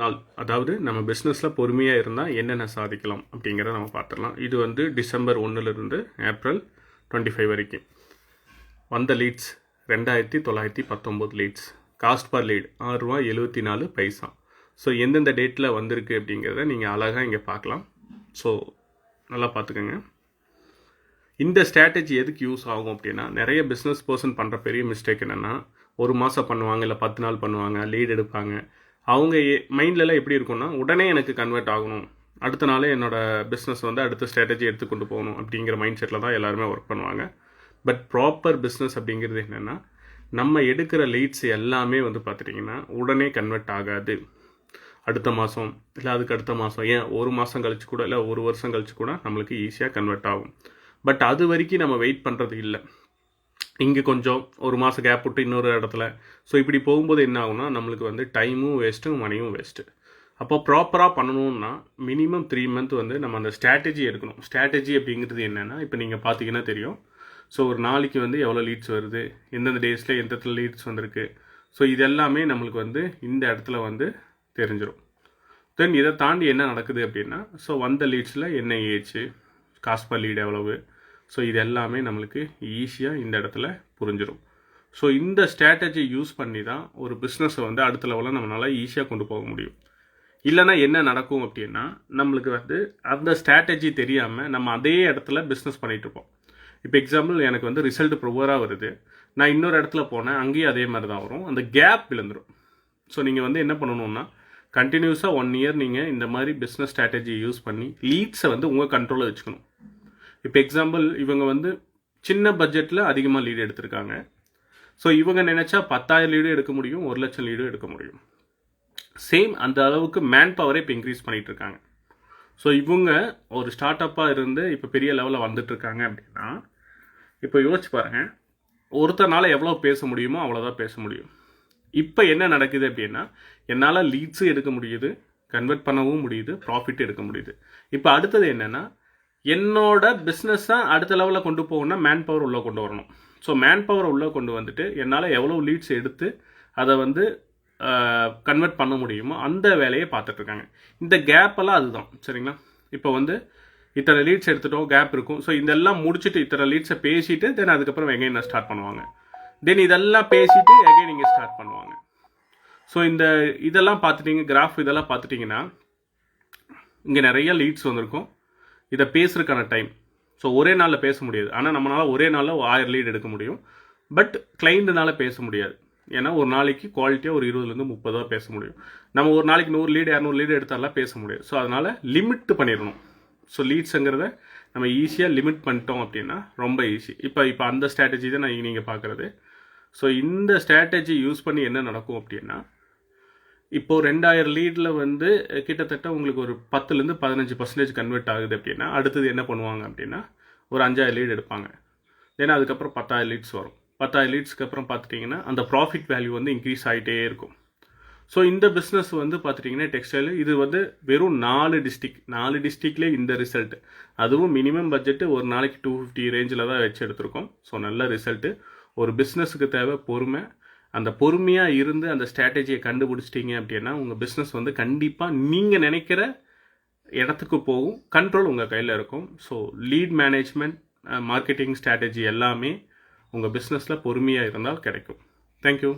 நாள். அதாவது நம்ம பிஸ்னஸில் பொறுமையாக இருந்தால் என்னென்ன சாதிக்கலாம் அப்படிங்கிறத நம்ம பார்த்துடலாம். இது வந்து டிசம்பர் ஒன்றுலேருந்து ஏப்ரல் டுவெண்ட்டி ஃபைவ் வரைக்கும். வந்த லீட்ஸ் ரெண்டாயிரத்தி தொள்ளாயிரத்தி பத்தொம்போது லீட்ஸ் காஸ்ட் பர் லீட் ஆறுரூவா எழுபத்தி நாலு பைசா. ஸோ எந்தெந்த டேட்டில் வந்திருக்கு அப்படிங்கிறத நீங்கள் அழகாக இங்கே பார்க்கலாம். ஸோ நல்லா பார்த்துக்கோங்க. இந்த ஸ்ட்ராட்டஜி எதுக்கு யூஸ் ஆகும் அப்படின்னா நிறைய பிஸ்னஸ் பர்சன் பண்ணுற பெரிய மிஸ்டேக் என்னென்னா ஒரு மாதம் பண்ணுவாங்க இல்லை பத்து நாள் பண்ணுவாங்க லீட் எடுப்பாங்க. அவங்க மைண்ட்லலாம் எப்படி இருக்கும்னா உடனே எனக்கு கன்வெர்ட் ஆகணும். அடுத்த நாளே என்னோடய பிஸ்னஸ் வந்து அடுத்த ஸ்ட்ராட்டஜி எடுத்து கொண்டு போகணும் அப்படிங்கிற மைண்ட் செட்டில் தான் எல்லாருமே ஒர்க் பண்ணுவாங்க. பட் ப்ராப்பர் பிஸ்னஸ் அப்படிங்கிறது என்னென்னா நம்ம எடுக்கிற லீட்ஸ் எல்லாமே வந்து பார்த்துட்டிங்கன்னா உடனே கன்வெர்ட் ஆகாது. அடுத்த மாதம் இல்லை அதுக்கு அடுத்த மாதம் ஏன் ஒரு மாதம் கழிச்சு கூட இல்லை ஒரு வருஷம் கழிச்சு கூட நம்மளுக்கு ஈஸியாக கன்வெர்ட் ஆகும். பட் அது வரைக்கும் நம்ம வெயிட் பண்ணுறது இல்லை. இங்கே கொஞ்சம் ஒரு மாதம் கேப் விட்டு இன்னொரு இடத்துல. ஸோ இப்படி போகும்போது என்ன ஆகுனா நம்மளுக்கு வந்து டைமும் வேஸ்ட்டு மணியும் வேஸ்ட்டு அப்போ ப்ராப்பராக பண்ணணும்னா மினிமம் த்ரீ மந்த் வந்து நம்ம அந்த ஸ்ட்ராட்டஜி எடுக்கணும். ஸ்ட்ராட்டஜி அப்படிங்கிறது என்னென்னா இப்போ நீங்கள் பார்த்தீங்கன்னா தெரியும். ஸோ ஒரு நாளைக்கு வந்து எவ்வளோ லீட்ஸ் வருது எந்தெந்த டேஸில் எந்த லீட்ஸ் வந்திருக்கு. ஸோ இது எல்லாமே நம்மளுக்கு வந்து இந்த இடத்துல வந்து தெரிஞ்சிடும் தென் இதை தாண்டி என்ன நடக்குது அப்படின்னா ஸோ வந்த லீட்ஸில் என்ன ஏச்சு காஸ்ட் பர் லீடு எவ்வளவு ஸோ இது எல்லாமே நம்மளுக்கு ஈஸியாக இந்த இடத்துல புரிஞ்சிடும் ஸோ இந்த ஸ்ட்ராட்டஜி யூஸ் பண்ணி தான் ஒரு பிஸ்னஸை வந்து அடுத்த லெவலில் நம்மளால் ஈஸியாக கொண்டு போக முடியும். இல்லைனா என்ன நடக்கும் அப்படின்னா நம்மளுக்கு வந்து அந்த ஸ்ட்ராட்டஜி தெரியாமல் நம்ம அதே இடத்துல பிஸ்னஸ் பண்ணிகிட்ருப்போம் இப்போ எக்ஸாம்பிள் எனக்கு வந்து ரிசல்ட் ப்ரொவராக வருது. நான் இன்னொரு இடத்துல போனேன் அங்கேயும் அதே மாதிரி தான் வரும். அந்த கேப் விழுந்துடும் ஸோ நீங்கள் வந்து என்ன பண்ணணும்னா கண்டினியூஸாக ஒன் இயர் நீங்கள் இந்த மாதிரி பிஸ்னஸ் ஸ்ட்ராட்டஜி யூஸ் பண்ணி லீட்ஸை வந்து உங்கள் கண்ட்ரோலில் வச்சுக்கணும். இப்போ எக்ஸாம்பிள் இவங்க வந்து சின்ன பட்ஜெட்டில் அதிகமாக லீடு எடுத்திருக்காங்க. ஸோ இவங்க நினச்சா பத்தாயிரம் லீடு எடுக்க முடியும் ஒரு லட்சம் லீடு எடுக்க முடியும். சேம் அந்த அளவுக்கு மேன் பவரே இப்போ இன்க்ரீஸ் பண்ணிகிட்டு இருக்காங்க. ஸோ இவங்க ஒரு ஸ்டார்ட் அப்பாக இருந்து இப்போ பெரிய லெவலில் வந்துட்டுருக்காங்க அப்படின்னா இப்போ யோசிச்சு பாருங்கள் ஒருத்தனால எவ்வளோ பேச முடியுமோ அவ்வளோதான் பேச முடியும். இப்போ என்ன நடக்குது அப்படின்னா என்னால் லீட்ஸும் எடுக்க முடியுது கன்வெர்ட் பண்ணவும் முடியுது ப்ராஃபிட் எடுக்க முடியுது. இப்போ அடுத்தது என்னென்னா என்னோட பிஸ்னஸை அடுத்த லெவலில் கொண்டு போகணும்னா மேன் பவர் உள்ளே கொண்டு வரணும். ஸோ மேன் பவர் உள்ளே கொண்டு வந்துட்டு என்னால் எவ்வளோ லீட்ஸ் எடுத்து அதை வந்து கன்வெர்ட் பண்ண முடியுமோ அந்த வேலையை பார்த்துட்ருக்காங்க இந்த கேப்பெல்லாம் அதுதான். சரிங்களா? இப்போ வந்து இத்தனை லீட்ஸ் எடுத்துட்டோம் கேப் இருக்கும். ஸோ இதெல்லாம் முடிச்சுட்டு இத்தனை லீட்ஸை பேசிட்டு தென் அதுக்கப்புறம் எகைன் ஸ்டார்ட் பண்ணுவாங்க. தென் இதெல்லாம் பேசிட்டு எகைன் இங்கே ஸ்டார்ட் பண்ணுவாங்க. ஸோ இந்த இதெல்லாம் பார்த்துட்டீங்க கிராஃப் இதெல்லாம் பார்த்துட்டிங்கன்னா இங்கே நிறைய லீட்ஸ் வந்திருக்கும். இதை பேசுறதுக்கான டைம் ஸோ ஒரே நாளில் பேச முடியாது. ஆனால் நம்மளால் ஒரே நாளில் ஆயிரம் லீட் எடுக்க முடியும். பட் கிளைண்ட்னால பேச முடியாது. ஏன்னா ஒரு நாளைக்கு குவாலிட்டியாக ஒரு இருபதுலேருந்து முப்பதாக பேச முடியும். நம்ம ஒரு நாளைக்கு நூறு லீடு இரநூறு லீடு எடுத்தாலாம் பேச முடியாது. ஸோ அதனால் லிமிட் பண்ணிடணும். ஸோ லீட்ஸுங்கிறத நம்ம ஈஸியாக லிமிட் பண்ணிட்டோம் அப்படின்னா ரொம்ப ஈஸி இப்போ இப்போ அந்த ஸ்ட்ராட்டஜி தான் நான் நீங்கள் பார்க்குறது. ஸோ இந்த ஸ்ட்ராட்டஜி யூஸ் பண்ணி என்ன நடக்கும் அப்படின்னா இப்போது ரெண்டாயிரம் லீடில் வந்து கிட்டத்தட்ட உங்களுக்கு ஒரு பத்துலேருந்து பதினஞ்சு பர்சன்டேஜ் கன்வெர்ட் ஆகுது அப்படின்னா அடுத்தது என்ன பண்ணுவாங்க அப்படின்னா ஒரு அஞ்சாயிரம் லீடு எடுப்பாங்க. தென் அதுக்கப்புறம் பத்தாயிரம் லீட்ஸ் வரும். பத்தாயிரம் லீட்ஸ்க்கு அப்புறம் பார்த்துட்டிங்கன்னா அந்த ப்ராஃபிட் வேல்யூ வந்து இன்க்ரீஸ் ஆகிட்டே இருக்கும். ஸோ இந்த பிஸ்னஸ் வந்து பார்த்துட்டிங்கன்னா டெக்ஸ்டைல் இது வந்து வெறும் நாலு டிஸ்ட்ரிக் நாலு டிஸ்ட்ரிக்ட்லேயே இந்த ரிசல்ட் அதுவும் மினிமம் பட்ஜெட்டு ஒரு நாளைக்கு டூ ஃபிஃப்டி ரேஞ்சில் தான் வச்சு எடுத்திருக்கோம். ஸோ நல்ல ரிசல்ட்டு ஒரு பிஸ்னஸுக்கு தேவை பொறுமை. அந்த பொறுமையாக இருந்து அந்த ஸ்ட்ராட்டஜியை கண்டுபிடிச்சிட்டிங்க அப்படின்னா உங்கள் பிஸ்னஸ் வந்து கண்டிப்பாக நீங்கள் நினைக்கிற இடத்துக்கு போகும். கண்ட்ரோல் உங்கள் கையில் இருக்கும். So lead management marketing strategy எல்லாமே உங்கள் பிஸ்னஸில் பொறுமையாக இருந்தால் கிடைக்கும். தேங்க்யூ